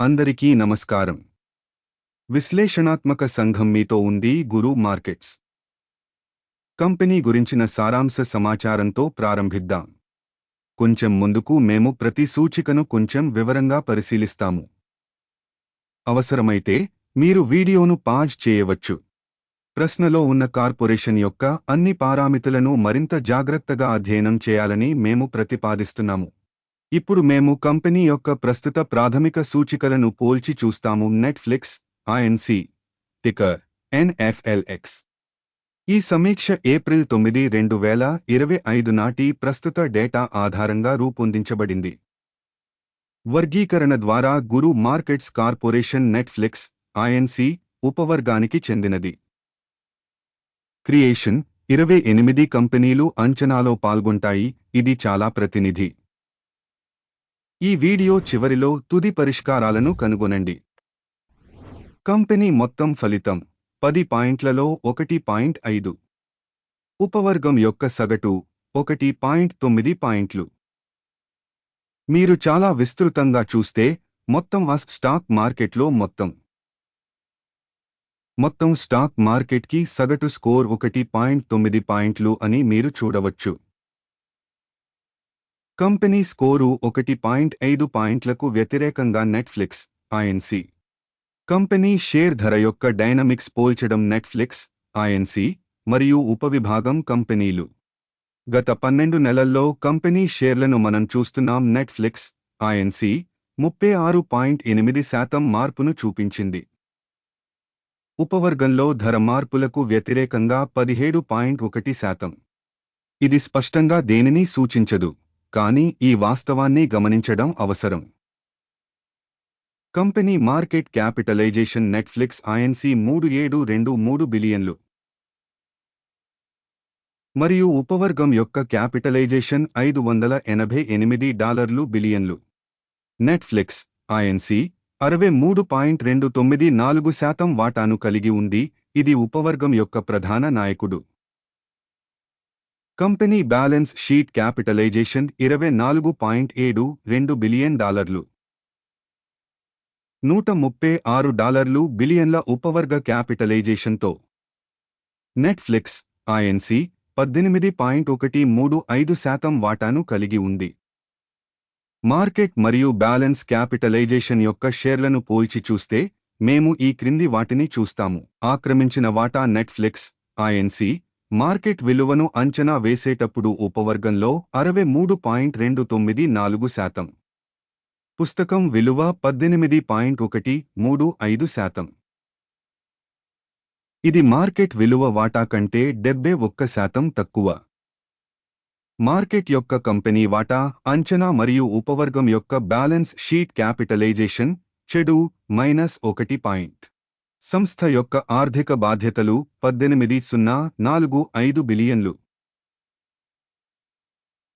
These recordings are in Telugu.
అందరికీ నమస్కారం. విశ్లేషణాత్మక సంఘం మీతో ఉంది గురు మార్కెట్స్. కంపెనీ గురించిన సారాంశ సమాచారంతో ప్రారంభిద్దాం. కొంచెం ముందుకు మేము ప్రతి సూచికను కొంచెం వివరంగా పరిశీలిస్తాము. అవసరమైతే మీరు వీడియోను పాజ్ చేయవచ్చు. ప్రశ్నలో ఉన్న కార్పొరేషన్ యొక్క అన్ని పారామితులను మరింత జాగ్రత్తగా అధ్యయనం చేయాలని మేము ప్రతిపాదిస్తున్నాము. ఇప్పుడు మేము కంపెనీ యొక్క ప్రస్తుత ప్రాథమిక సూచికలను పోల్చి చూస్తాము. నెట్ఫ్లిక్స్ ఐఎన్సి టికర్ ఎన్ఎఫ్ఎల్ఎక్స్ ఈ సమీక్ష ఏప్రిల్ తొమ్మిది రెండు వేల ఇరవై ఐదు నాటి ప్రస్తుత డేటా ఆధారంగా రూపొందించబడింది. వర్గీకరణ ద్వారా Guru Markets corporation Netflix INC ఉపవర్గానికి చెందినది. క్రియేషన్ ఇరవై ఎనిమిది కంపెనీలు అంచనాలో పాల్గొంటాయి. ఇది చాలా ప్రతినిధి. ఈ వీడియో చివరిలో తుది పరిష్కారాలను కనుగొనండి. కంపెనీ మొత్తం ఫలితం పది పాయింట్లలో ఒకటి పాయింట్ ఐదు. ఉపవర్గం యొక్క సగటు ఒకటి పాయింట్ తొమ్మిది పాయింట్లు. మీరు చాలా విస్తృతంగా చూస్తే మొత్తం ఆ స్టాక్ మార్కెట్లో మొత్తం. మొత్తం స్టాక్ మార్కెట్కి సగటు స్కోర్ ఒకటి పాయింట్ తొమ్మిది పాయింట్లు అని మీరు చూడవచ్చు. కంపెనీ స్కోరు ఒకటి పాయింట్ ఐదు పాయింట్లకు వ్యతిరేకంగా నెట్ఫ్లిక్స్ ఐఎన్సి కంపెనీ షేర్ ధర యొక్క డైనమిక్స్ పోల్చడం నెట్ఫ్లిక్స్ ఐఎన్సి మరియు ఉపవిభాగం కంపెనీలు. గత పన్నెండు నెలల్లో కంపెనీ షేర్లను మనం చూస్తున్నాం నెట్ఫ్లిక్స్ ఐఎన్సి ముప్పై ఆరు పాయింట్ ఎనిమిది శాతం మార్పును చూపించింది. ఉపవర్గంలో ధర మార్పులకు వ్యతిరేకంగా పదిహేడు పాయింట్ ఒకటి శాతం. ఇది స్పష్టంగా దేనిని సూచించదు. కానీ ఈ వాస్తవాన్ని గమనించడం అవసరం. Company market capitalisation Netflix INC మూడు ఏడు రెండు మూడు బిలియన్లు. మరియు ఉపవర్గం యొక్క క్యాపిటలైజేషన్ ఐదు వందల ఎనభై ఎనిమిది డాలర్లు బిలియన్లు. నెట్ఫ్లిక్స్ ఐఎన్సి అరవై మూడు పాయింట్ రెండు తొమ్మిది నాలుగు శాతం వాటాను కలిగి ఉంది ఇది ఉపవర్గం యొక్క ప్రధాన నాయకుడు. కంపెనీ బ్యాలెన్స్ షీట్ క్యాపిటలైజేషన్ ఇరవై నాలుగు పాయింట్ ఏడు రెండు బిలియన్ డాలర్లు. నూట ముప్పై ఆరు డాలర్లు బిలియన్ల ఉపవర్గ క్యాపిటలైజేషన్తో. నెట్ఫ్లిక్స్ ఐఎన్సి పద్దెనిమిది పాయింట్ ఒకటి మూడు ఐదు శాతం వాటాను కలిగి ఉంది. మార్కెట్ మరియు బ్యాలెన్స్ క్యాపిటలైజేషన్ యొక్క షేర్లను పోల్చి చూస్తే మేము ఈ క్రింది వాటిని చూస్తాము. ఆక్రమించిన వాటా నెట్ఫ్లిక్స్ ఐఎన్సి మార్కెట్ విలువను అంచనా వేసేటప్పుడు ఉపవర్గంలో అరవై మూడు పాయింట్ రెండు తొమ్మిది నాలుగు శాతం. పుస్తకం విలువ పద్దెనిమిది పాయింట్ ఒకటి మూడు ఐదు శాతం. ఇది మార్కెట్ విలువ వాటా కంటే డెబ్బై ఒక్క శాతం తక్కువ. మార్కెట్ యొక్క కంపెనీ వాటా అంచనా మరియు ఉపవర్గం యొక్క బ్యాలెన్స్ షీట్ క్యాపిటలైజేషన్ చెడు మైనస్ ఒకటి పాయింట్. సంస్థ యొక్క ఆర్థిక బాధ్యతలు పద్దెనిమిది సున్నా నాలుగు ఐదు బిలియన్లు.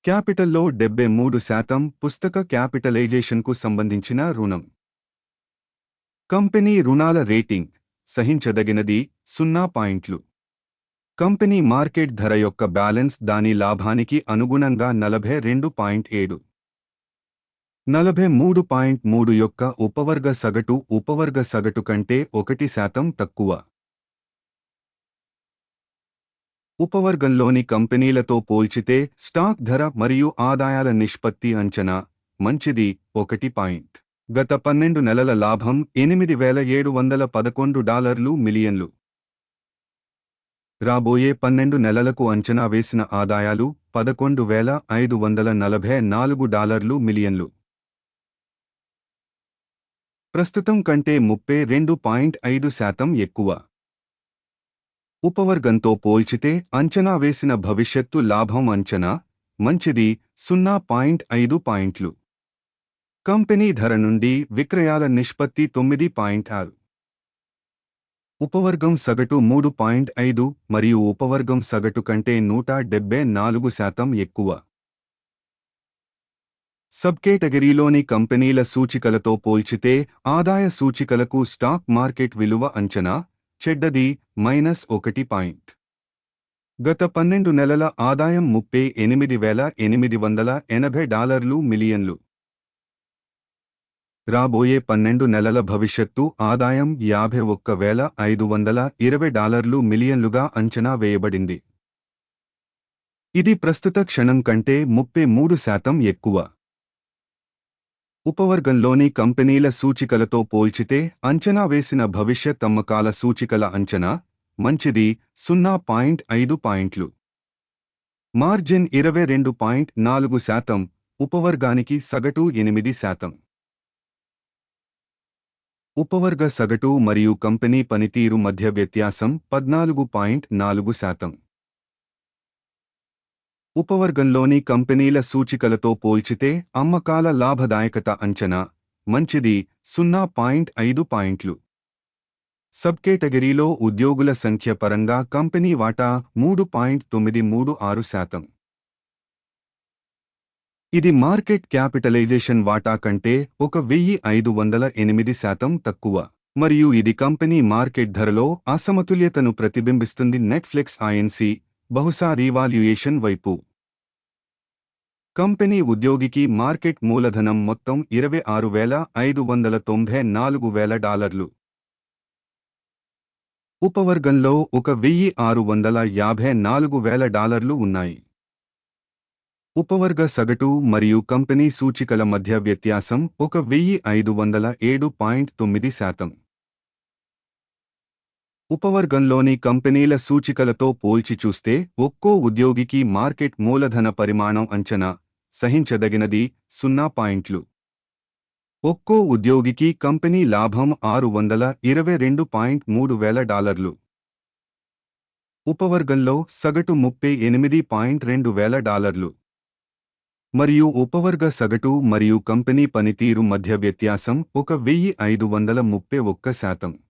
క్యాపిటల్లో డెబ్బై మూడు శాతం పుస్తక క్యాపిటలైజేషన్కు సంబంధించిన రుణం. కంపెనీ రుణాల రేటింగ్ సహించదగినది సున్నా పాయింట్లు. కంపెనీ మార్కెట్ ధర యొక్క బ్యాలెన్స్ దాని లాభానికి అనుగుణంగా నలభై రెండు పాయింట్ ఏడు. నలభై మూడు పాయింట్ మూడు యొక్క ఉపవర్గ సగటు ఉపవర్గ సగటు కంటే ఒకటి శాతం తక్కువ. ఉపవర్గంలోని కంపెనీలతో పోల్చితే స్టాక్ ధర మరియు ఆదాయాల నిష్పత్తి అంచనా మంచిది ఒకటి పాయింట్. గత పన్నెండు నెలల లాభం ఎనిమిది వేల ఏడు వందల పదకొండు డాలర్లు మిలియన్లు. రాబోయే పన్నెండు నెలలకు అంచనా వేసిన ఆదాయాలు పదకొండు వేల ఐదు వందల నలభై నాలుగు డాలర్లు మిలియన్లు. ప్రస్తుతం కంటే ముప్పై రెండు పాయింట్ ఐదు శాతం ఎక్కువ. ఉపవర్గంతో పోల్చితే అంచనా వేసిన భవిష్యత్తు లాభం అంచనా మంచిది సున్నా పాయింట్ ఐదు పాయింట్లు. కంపెనీ ధర నుండి విక్రయాల నిష్పత్తి తొమ్మిది పాయింట్ ఆరు. ఉపవర్గం సగటు మూడు పాయింట్ ఐదు మరియు ఉపవర్గం సగటు కంటే నూట డెబ్బై నాలుగు శాతం ఎక్కువ. సబ్ కేటగిరీలోని కంపెనీల సూచికలతో పోల్చితే ఆదాయ సూచికలకు స్టాక్ మార్కెట్ విలువ అంచనా చెడ్డది మైనస్ ఒకటి పాయింట్. గత పన్నెండు నెలల ఆదాయం ముప్పై ఎనిమిది వేల ఎనిమిది వందల ఎనభై డాలర్లు మిలియన్లు. రాబోయే పన్నెండు నెలల భవిష్యత్తు ఆదాయం యాభై ఒక్క వేల ఐదు వందల ఇరవై డాలర్లు మిలియన్లుగా అంచనా వేయబడింది. ఇది ప్రస్తుత క్షణం కంటే ముప్పై మూడు శాతం ఎక్కువ. ఉపవర్గంలోని కంపెనీల సూచికలతో పోల్చితే అంచనా వేసిన భవిష్యత్ అమ్మకాల సూచికల అంచనా మంచిది సున్నా పాయింట్ ఐదు పాయింట్లు. మార్జిన్ ఇరవై రెండు పాయింట్ నాలుగు శాతం ఉపవర్గానికి సగటు ఎనిమిది శాతం. ఉపవర్గ సగటు మరియు కంపెనీ పనితీరు మధ్య వ్యత్యాసం పద్నాలుగు పాయింట్ నాలుగు శాతం. ఉపవర్గంలోని కంపెనీల సూచికలతో పోల్చితే అమ్మకాల లాభదాయకత అంచనా మంచిది సున్నా పాయింట్ ఐదు పాయింట్లు. సబ్ కేటగిరీలో ఉద్యోగుల సంఖ్య పరంగా కంపెనీ వాటా మూడు పాయింట్ తొమ్మిది మూడు ఆరు శాతం. ఇది మార్కెట్ క్యాపిటలైజేషన్ వాటా కంటే ఒక వెయ్యి ఐదు వందల ఎనిమిది శాతం తక్కువ. మరియు ఇది కంపెనీ మార్కెట్ ధరలో అసమతుల్యతను ప్రతిబింబిస్తుంది నెట్ఫ్లిక్స్ ఐఎన్సీ బహుశా రీవాల్యుయేషన్ వైపు. కంపెనీ ఉద్యోగికి మార్కెట్ మూలధనం మొత్తం ఇరవై ఆరు వేల ఐదు వందల తొంభై నాలుగు వేల డాలర్లు. ఉపవర్గంలో ఒక వెయ్యి ఆరు వందల యాభై నాలుగు వేల డాలర్లు ఉన్నాయి. ఉపవర్గ సగటు మరియు కంపెనీ సూచికల మధ్య వ్యత్యాసం ఒక వెయ్యి ఐదు వందల ఏడు పాయింట్ తొమ్మిది శాతం. ఉపవర్గంలోని కంపెనీల సూచికలతో పోల్చి చూస్తే ఒక్కో ఉద్యోగికి మార్కెట్ మూలధన పరిమాణం అంచనా సహించదగినది సున్నా పాయింట్లు. ఒక్కో ఉద్యోగికి కంపెనీ లాభం ఆరు వందల ఇరవై రెండు పాయింట్ మూడు వేల డాలర్లు. ఉపవర్గంలో సగటు ముప్పై ఎనిమిది పాయింట్ రెండు వేల డాలర్లు. మరియు ఉపవర్గ సగటు మరియు కంపెనీ పనితీరు మధ్య వ్యత్యాసం ఒక వెయ్యి ఐదు వందల ముప్పై ఒక్క శాతం.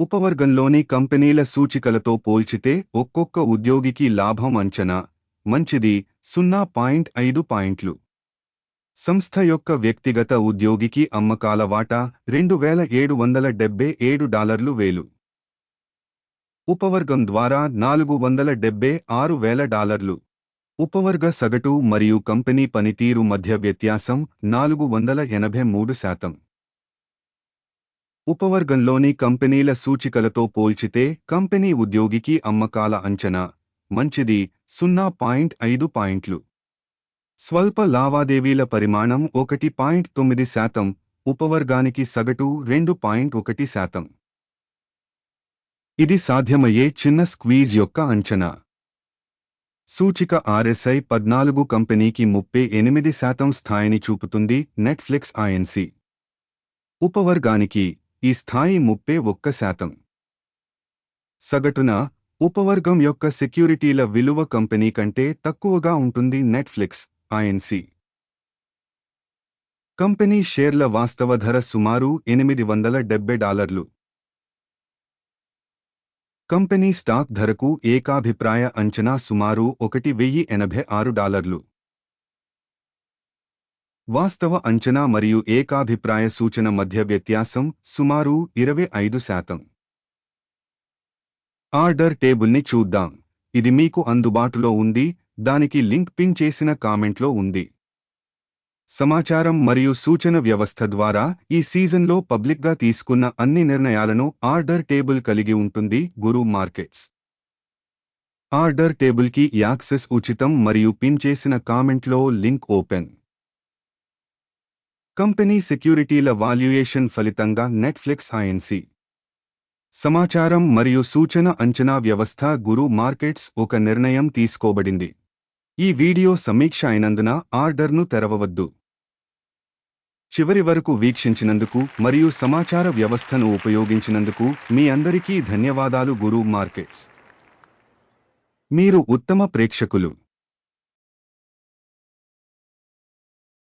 ఉపవర్గంలోని కంపెనీల సూచికలతో పోల్చితే ఒక్కొక్క ఉద్యోగికి లాభం అంచనా మంచిది సున్నా పాయింట్ ఐదు పాయింట్లు. సంస్థ యొక్క వ్యక్తిగత ఉద్యోగికి అమ్మకాల వాటా రెండు వేల ఏడు వందల డెబ్బై ఏడు డాలర్లు వేలు. ఉపవర్గం ద్వారా నాలుగు వందల డెబ్బై ఆరు వేల డాలర్లు. ఉపవర్గ సగటు మరియు కంపెనీ పనితీరు మధ్య వ్యత్యాసం నాలుగు వందల ఎనభై మూడు శాతం. ఉపవర్గంలోని కంపెనీల సూచికలతో పోల్చితే కంపెనీ ఉద్యోగికి అమ్మకాల అంచనా మంచిది సున్నా పాయింట్ ఐదు పాయింట్లు. స్వల్ప లావాదేవీల పరిమాణం ఒకటి పాయింట్ తొమ్మిది శాతం ఉపవర్గానికి సగటు రెండు పాయింట్ ఒకటి శాతం. ఇది సాధ్యమయ్యే చిన్న స్క్వీజ్ యొక్క అంచనా. సూచిక ఆర్ఎస్ఐ పద్నాలుగు కంపెనీకి ముప్పై ఎనిమిది శాతం స్థాయిని చూపుతుంది నెట్ఫ్లిక్స్ ఐఎన్సి ఉపవర్గానికి ఈ స్థాయి ముప్పై ఒక్క శాతం. సగటున ఉపవర్గం యొక్క సెక్యూరిటీల విలువ కంపెనీ కంటే తక్కువగా ఉంటుంది నెట్ఫ్లిక్స్ ఐఎన్సి కంపెనీ షేర్ల వాస్తవ ధర సుమారు ఎనిమిది వందల డెబ్బై డాలర్లు. కంపెనీ స్టాక్ ధరకు ఏకాభిప్రాయ అంచనా సుమారు ఒకటి వెయ్యి ఎనభై ఆరు డాలర్లు. వాస్తవ అంచనా మరియు ఏకాభిప్రాయ సూచన మధ్య వ్యత్యాసం సుమారు ఇరవై ఐదు శాతం. ఆర్డర్ టేబుల్ని చూద్దాం. ఇది మీకు అందుబాటులో ఉంది. దానికి లింక్ పిన్ చేసిన కామెంట్లో ఉంది. సమాచారం మరియు సూచన వ్యవస్థ ద్వారా ఈ సీజన్లో పబ్లిక్గా తీసుకున్న అన్ని నిర్ణయాలను ఆర్డర్ టేబుల్ కలిగి ఉంటుంది గురు మార్కెట్స్. ఆర్డర్ టేబుల్కి యాక్సెస్ ఉచితం మరియు పిన్ చేసిన కామెంట్లో లింక్ ఓపెన్. కంపెనీ సెక్యూరిటీల వాల్యుయేషన్ ఫలితంగా నెట్ఫ్లిక్స్ ఐఎన్సి. సమాచారం మరియు సూచన అంచనా వ్యవస్థ గురు మార్కెట్స్ ఒక నిర్ణయం తీసుకోబడింది. ఈ వీడియో సమీక్ష అయినందున ఆర్డర్ను తెరవవద్దు. చివరి వరకు వీక్షించినందుకు మరియు సమాచార వ్యవస్థను ఉపయోగించినందుకు మీ అందరికీ ధన్యవాదాలు గురు మార్కెట్స్. మీరు ఉత్తమ ప్రేక్షకులు.